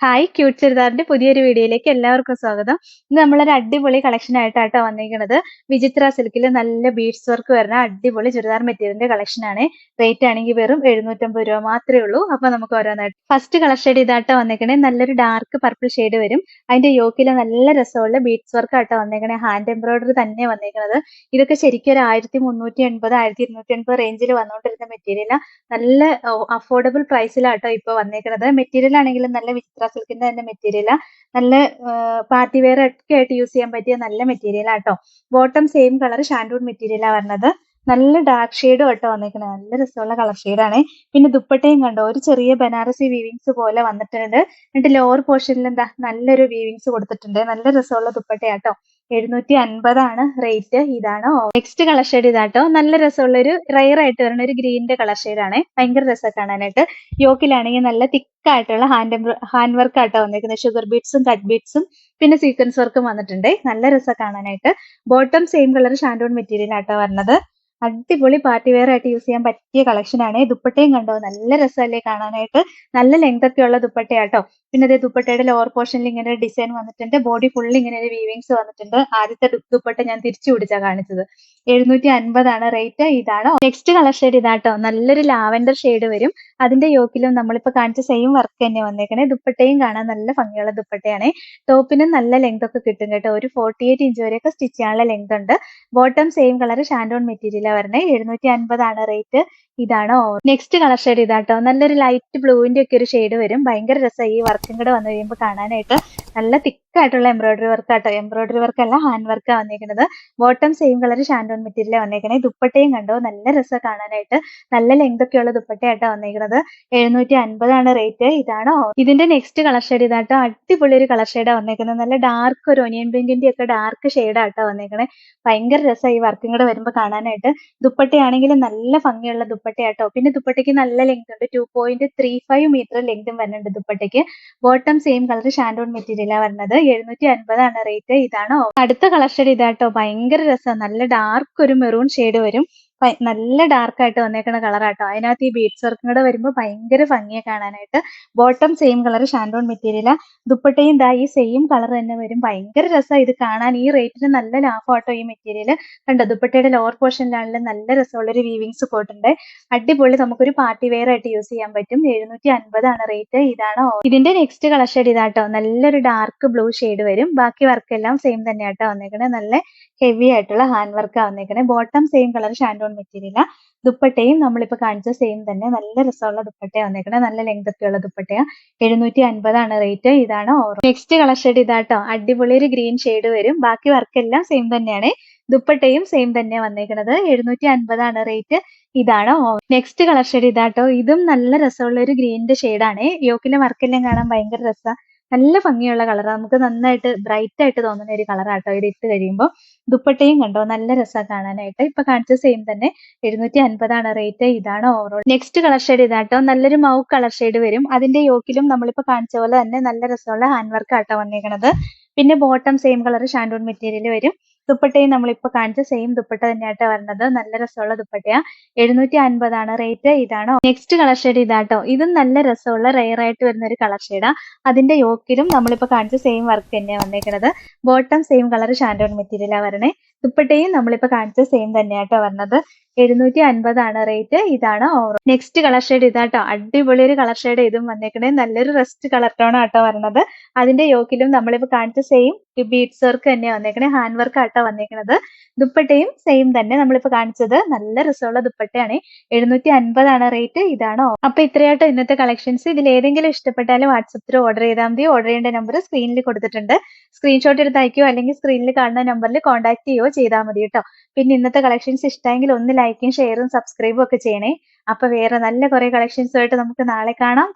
Hi cute ചുരിദാറിന്റെ പുതിയൊരു വീഡിയോയിലേക്ക് എല്ലാവർക്കും സ്വാഗതം. ഇന്ന് നമ്മളൊരു അടിപൊളി കളക്ഷൻ ആയിട്ടാണ് വന്നിരിക്കുന്നത്. വിചിത്ര സിൽക്കിൽ നല്ല ബീഡ്സ് വർക്ക് വരുന്ന അടിപൊളി ചുരിദാർ മെറ്റീരിയലിന്റെ കളക്ഷൻ ആണ്. റേറ്റ് ആണെങ്കിൽ വെറും എഴുന്നൂറ്റമ്പത് രൂപ മാത്രമേ ഉള്ളൂ. അപ്പൊ നമുക്ക് ഓരോന്നായിട്ട് ഫസ്റ്റ് കളർ ഷെയ്ഡ് ഇതാട്ടോ വന്നേക്കണേ നല്ലൊരു ഡാർക്ക് പർപ്പിൾ ഷെയ്ഡ് വരും. അതിന്റെ യോക്കിൽ നല്ല രസമുള്ള ബീഡ്സ് വർക്ക് ആട്ടോ വന്നേക്കണേ ഹാൻഡ് എംബ്രോയിഡറി തന്നെ വന്നേക്കുന്നത് ഇതൊക്കെ ശരിക്കും ഒരു ആയിരത്തി മുന്നൂറ്റി എൺപത് ആയിരത്തി ഇരുന്നൂറ്റി എൺപത് റേഞ്ചിൽ വന്നുകൊണ്ടിരുന്ന മെറ്റീരിയലാണ് നല്ല അഫോർഡബിൾ പ്രൈസിലാട്ടോ ഇപ്പൊ വന്നേക്കുന്നത് മെറ്റീരിയൽ ആണെങ്കിലും നല്ല വിചിത്ര സിൽക്കിന്റെ തന്നെ മെറ്റീരിയൽ നല്ല പാർട്ടി വെയർ ഒക്കെ ആയിട്ട് യൂസ് ചെയ്യാൻ പറ്റിയ നല്ല മെറ്റീരിയൽ ആട്ടോ ബോട്ടം സെയിം കളർ ഷാൻഡൂൺ മെറ്റീരിയലാ വരുന്നത് നല്ല ഡാർക്ക് ഷെയ്ഡും ആട്ടോ വന്നിരിക്കുന്നത് നല്ല രസമുള്ള കളർ ഷെയ്ഡാണ് പിന്നെ ദുപ്പട്ടയും കണ്ടോ? ഒരു ചെറിയ ബനാറസി വീവിങ്സ് പോലെ വന്നിട്ടുണ്ട്. എന്നിട്ട് ലോവർ പോർഷനിൽ എന്താ? നല്ലൊരു വീവിങ്സ് കൊടുത്തിട്ടുണ്ട്. നല്ല രസമുള്ള ദുപ്പട്ടയാട്ടോ. എഴുന്നൂറ്റി അൻപതാണ് റേറ്റ്. ഇതാണ് നെക്സ്റ്റ് കളർ ഷെയ്ഡ് ഇതാട്ടോ. നല്ല രസമുള്ള ഒരു റയർ ആയിട്ട് വരുന്ന ഒരു ഗ്രീനിന്റെ കളർ ഷെയ്ഡ് ആണ്. ഭയങ്കര രസം കാണാനായിട്ട്. യോക്കിലാണെങ്കിൽ നല്ല തിക്ക് ആയിട്ടുള്ള ഹാൻഡ് ഹാൻഡ് വർക്ക് ആട്ടോ വന്നിരിക്കുന്നത് ഷുഗർ ബീഡ്സും കട്ട് ബീഡ്സും പിന്നെ സീക്വൻസ് വർക്കും വന്നിട്ടുണ്ട്. നല്ല രസം കാണാനായിട്ട്. Bottom same colour shantoon material ആട്ടോ വരുന്നത്. അടിപൊളി പാർട്ടി വെയർ ആയിട്ട് യൂസ് ചെയ്യാൻ പറ്റിയ കളക്ഷൻ ആണ്. ദുപ്പട്ടയും കണ്ടോ? നല്ല രസമല്ലേ കാണാനായിട്ട്. നല്ല ലെങ്ത് ഒക്കെ ഉള്ള ദുപ്പട്ടയാട്ടോ. പിന്നെ അതേ ദുപ്പട്ടയുടെ ലോവർ പോർഷനിൽ ഇങ്ങനെ ഒരു ഡിസൈൻ വന്നിട്ടുണ്ട്. ബോഡി ഫുൾ ഇങ്ങനെ ഒരു വീവിങ്സ് വന്നിട്ടുണ്ട്. ആദ്യത്തെ ദുപ്പട്ട ഞാൻ തിരിച്ചു പിടിച്ചാ കാണിച്ചത്. എഴുന്നൂറ്റി അൻപതാണ് റേറ്റ് ഇതാണ് നെക്സ്റ്റ് കളർ ഷെയ്ഡ് ഇതാട്ടോ. നല്ലൊരു ലാവൻഡർ ഷെയ്ഡ് വരും. അതിന്റെ യോക്കിലും നമ്മളിപ്പോ കാണിച്ച സെയിം വർക്ക് തന്നെ വന്നേക്കണേ. ദുപ്പട്ടയും കാണാൻ നല്ല ഭംഗിയുള്ള ദുപ്പട്ടയാണ്. ടോപ്പിനും നല്ല ലെങ്ത് ഒക്കെ കിട്ടും കേട്ടോ. ഒരു ഫോർട്ടി എയ്റ്റ് ഇഞ്ച് വരെയൊക്കെ സ്റ്റിച്ച് ചെയ്യാനുള്ള ലെങ്ത് ഉണ്ട്. ബോട്ടം സെയിം കളർ ഷാൻഡോൺ മെറ്റീരിയലാണ് വരണേ. എഴുന്നൂറ്റി അൻപതാണ് റേറ്റ് ഇതാണ് നെക്സ്റ്റ് കളർ ഷെയ്ഡ് ഇതാട്ടോ. നല്ലൊരു ലൈറ്റ് ബ്ലൂവിന്റെ ഒക്കെ ഒരു ഷെയ്ഡ് വരും. ഭയങ്കര രസം ഈ വർക്കും കൂടെ വന്നു കഴിയുമ്പോൾ കാണാനായിട്ട്. നല്ല തിക്ക് ആയിട്ടുള്ള എംബ്രോയിഡറി വർക്ക് ആട്ടോ. എംബ്രോയിഡറി വർക്ക് അല്ല ഹാൻഡ് വർക്ക് വന്നേക്കുന്നത് bottom same colour shantoon material വന്നേക്കണേ. ദുപ്പട്ടയും കണ്ടോ? നല്ല രസം കാണാനായിട്ട്. നല്ല ലെങ്ത് ഒക്കെ ഉള്ള ദുപ്പട്ടയാട്ടോ വന്നേക്കുന്നത് എഴുന്നൂറ്റി അൻപതാണ് റേറ്റ് ഇതാണ് ഇതിന്റെ നെക്സ്റ്റ് കളർ ഷെയ്ഡ് ഇതാട്ടോ. അടിപൊളി ഒരു കളർ ഷെയ്ഡാ വന്നേക്കുന്നത് നല്ല ഡാർക്ക് ഒരു ഒനിയൻ പിങ്കിന്റെ ഒക്കെ ഡാർക്ക് ഷെയ്ഡാട്ടോ വന്നേക്കണേ. ഭയങ്കര രസം ഈ വർക്കും കൂടെ വരുമ്പോൾ കാണാനായിട്ട്. ദുപ്പട്ടയാണെങ്കിലും നല്ല ഭംഗിയുള്ള ദുപ്പട്ടയാട്ടോ. പിന്നെ ദുപ്പട്ടയ്ക്ക് നല്ല ലെങ്ത് ഉണ്ട്. Two point three five metre ലെങ്തും വരുന്നുണ്ട് ദുപ്പട്ടയ്ക്ക്. ബോട്ടം സെയിം കളർ ഷാൻഡോൺ മെറ്റീരിയലാണ് വരുന്നത് എഴുന്നൂറ്റി അൻപതാണ് റേറ്റ് ഇതാണ് അടുത്ത കളർ ഇതാട്ടോ. ഭയങ്കര രസമാണ് നല്ല ഡാർക്ക് ഒരു മെറൂൺ ഷെയ്ഡ് വരും. നല്ല ഡാർക്ക് ആയിട്ട് വന്നേക്കുന്ന കളറാട്ടോ അതിനകത്ത് ഈ ബീഡ്സ് വർക്കും കൂടെ വരുമ്പോൾ ഭയങ്കര ഭംഗിയെ കാണാനായിട്ട്. ബോട്ടം സെയിം കളർ ഷാൻഡോൺ മെറ്റീരിയല ദുപ്പട്ടയും ദാ ഈ സെയിം കളർ തന്നെ വരും. ഭയങ്കര രസമാണ് ഇത് കാണാൻ. ഈ റേറ്റിന് നല്ല ലാഭമാട്ടോ ഈ മെറ്റീരിയൽ കണ്ടോ ദുപ്പട്ടയുടെ ലോവർ പോർഷനിലാണെങ്കിലും നല്ല രസമുള്ള ഒരു വീവിങ്സ് പോയിട്ടുണ്ട് അടിപൊളി നമുക്കൊരു പാർട്ടി വെയർ ആയിട്ട് യൂസ് ചെയ്യാൻ പറ്റും. എഴുന്നൂറ്റി അൻപതാണ് റേറ്റ് ഇതാണ് ഇതിന്റെ നെക്സ്റ്റ് കളർ ഷെയ്ഡ് ഇതാട്ടോ. നല്ലൊരു ഡാർക്ക് ബ്ലൂ ഷെയ്ഡ് വരും. ബാക്കി വർക്ക് എല്ലാം സെയിം തന്നെയാട്ടോ വന്നേക്കണേ. നല്ല ഹെവി ആയിട്ടുള്ള ഹാൻഡ് വർക്ക് വന്നേക്കണേ. ബോട്ടം സെയിം കളർ ഷാൻഡോൺ മെറ്റീരിയൽ ദുപ്പട്ടയും നമ്മളിപ്പോ കാണിച്ച സെയിം തന്നെ. നല്ല രസമുള്ള ദുപ്പട്ടയാണ് വന്നേക്കണേ. നല്ല ലെങ്ത് ഒക്കെ ഉള്ള ദുപ്പട്ടയാ. എഴുന്നൂറ്റി അൻപതാണ് റേറ്റ് ഇതാണ് ഓറോ നെക്സ്റ്റ് കളർ ഷെയ്ഡ് ഇതാട്ടോ. അടിപൊളി ഒരു ഗ്രീൻ ഷെയ്ഡ് വരും. ബാക്കി വർക്ക് എല്ലാം സെയിം തന്നെയാണ്. ദുപ്പട്ടയും സെയിം തന്നെ വന്നേക്കണത്. എഴുന്നൂറ്റി അൻപതാണ് റേറ്റ് ഇതാണ് നെക്സ്റ്റ് കളർ ഷെയ്ഡ് ഇതാട്ടോ. ഇതും നല്ല രസമുള്ള ഒരു ഗ്രീനിന്റെ ഷെയ്ഡാണ് യോക്കിലെ വർക്കെല്ലാം കാണാൻ ഭയങ്കര രസമാണ് നല്ല ഭംഗിയുള്ള കളർ നമുക്ക് നന്നായിട്ട് ബ്രൈറ്റ് ആയിട്ട് തോന്നുന്ന ഒരു കളറാട്ടോ ഇത് ഇട്ട് കഴിയുമ്പോൾ ദുപ്പട്ടയും കണ്ടോ? നല്ല രസമാണ് കാണാനായിട്ട്. ഇപ്പൊ കാണിച്ച സെയിം തന്നെ. എഴുന്നൂറ്റി അൻപതാണ് റേറ്റ് ഇതാണ് ഓവറോൾ നെക്സ്റ്റ് കളർ ഷെയ്ഡ് ഇതാട്ടോ നല്ലൊരു മൗ കളർ ഷെയ്ഡ് വരും. അതിന്റെ യോക്കിലും നമ്മളിപ്പോ കാണിച്ച പോലെ തന്നെ നല്ല രസമുള്ള ഹാൻഡ് വർക്ക് ആട്ടോ വന്നേക്കണത്. പിന്നെ bottom same colour shantoon material വരും. ദുപ്പട്ടയും നമ്മളിപ്പോ കാണിച്ച സെയിം ദുപ്പട്ട തന്നെയാട്ടോ വരുന്നത് നല്ല രസമുള്ള ദുപ്പട്ടയാ. എഴുന്നൂറ്റി അൻപതാണ് റേറ്റ് ഇതാണോ? നെക്സ്റ്റ് കളർ ഷെയ്ഡ് ഇതാട്ടോ. ഇതും നല്ല രസമുള്ള റെയർ ആയിട്ട് വരുന്ന ഒരു കളർ ഷെയ്ഡാ അതിന്റെ യോക്കിലും നമ്മളിപ്പോ കാണിച്ച സെയിം വർക്ക് തന്നെയാണ് വന്നേക്കുന്നത് ബോട്ടം സെയിം കളർ ഷാൻഡോൺ മെറ്റീരിയലാ വരണേ. ദുപ്പട്ടയും നമ്മളിപ്പോ കാണിച്ച സെയിം തന്നെയാട്ടോ വരുന്നത് എഴുന്നൂറ്റി അൻപതാണ് റേറ്റ് ഇതാണ് ഓവർ നെക്സ്റ്റ് കളർ ഷെയ്ഡ് ഇതാട്ടോ. അടിപൊളി ഒരു കളർ ഷെയ്ഡ് ഇതും വന്നേക്കണേ. നല്ലൊരു റെസ്റ്റ് കളർ ടോൺ ആട്ടോ വരുന്നത് അതിന്റെ യോക്കിലും നമ്മളിപ്പോ കാണിച്ച സെയിം ബീഡ്സ് വർക്ക് തന്നെ വന്നേക്കണേ. ഹാൻഡ് വർക്ക് ആട്ടാ വന്നേക്കണത്. ദുപ്പട്ടയും സെയിം തന്നെ. നമ്മളിപ്പോ കാണിച്ചത് നല്ല രസമുള്ള ദുപ്പട്ടയാണ്. എഴുന്നൂറ്റി അൻപതാണ് റേറ്റ് ഇതാണോ അപ്പൊ ഇത്രയായിട്ടോ ഇന്നത്തെ കളക്ഷൻസ് ഇതിൽ ഏതെങ്കിലും ഇഷ്ടപ്പെട്ടാലും വാട്സപ്പിൽ ഓർഡർ ചെയ്താൽ മതി. ഓർഡർ ചെയ്യേണ്ട നമ്പർ സ്ക്രീനിൽ കൊടുത്തിട്ടുണ്ട്. സ്ക്രീൻഷോട്ട് എടുത്ത് അല്ലെങ്കിൽ സ്ക്രീനിൽ കാണുന്ന നമ്പറിൽ കോൺടാക്ട് ചെയ്യുകയോ ചെയ്താൽ മതി കേട്ടോ പിന്നെ ഇന്നത്തെ കളക്ഷൻസ് ഇഷ്ടമെങ്കിൽ ഒന്ന് ലൈക്കും ഷെയറും സബ്സ്ക്രൈബും ഒക്കെ ചെയ്യണേ. അപ്പൊ വേറെ നല്ല കുറെ കളക്ഷൻസുമായിട്ട് നമുക്ക് നാളെ കാണാം.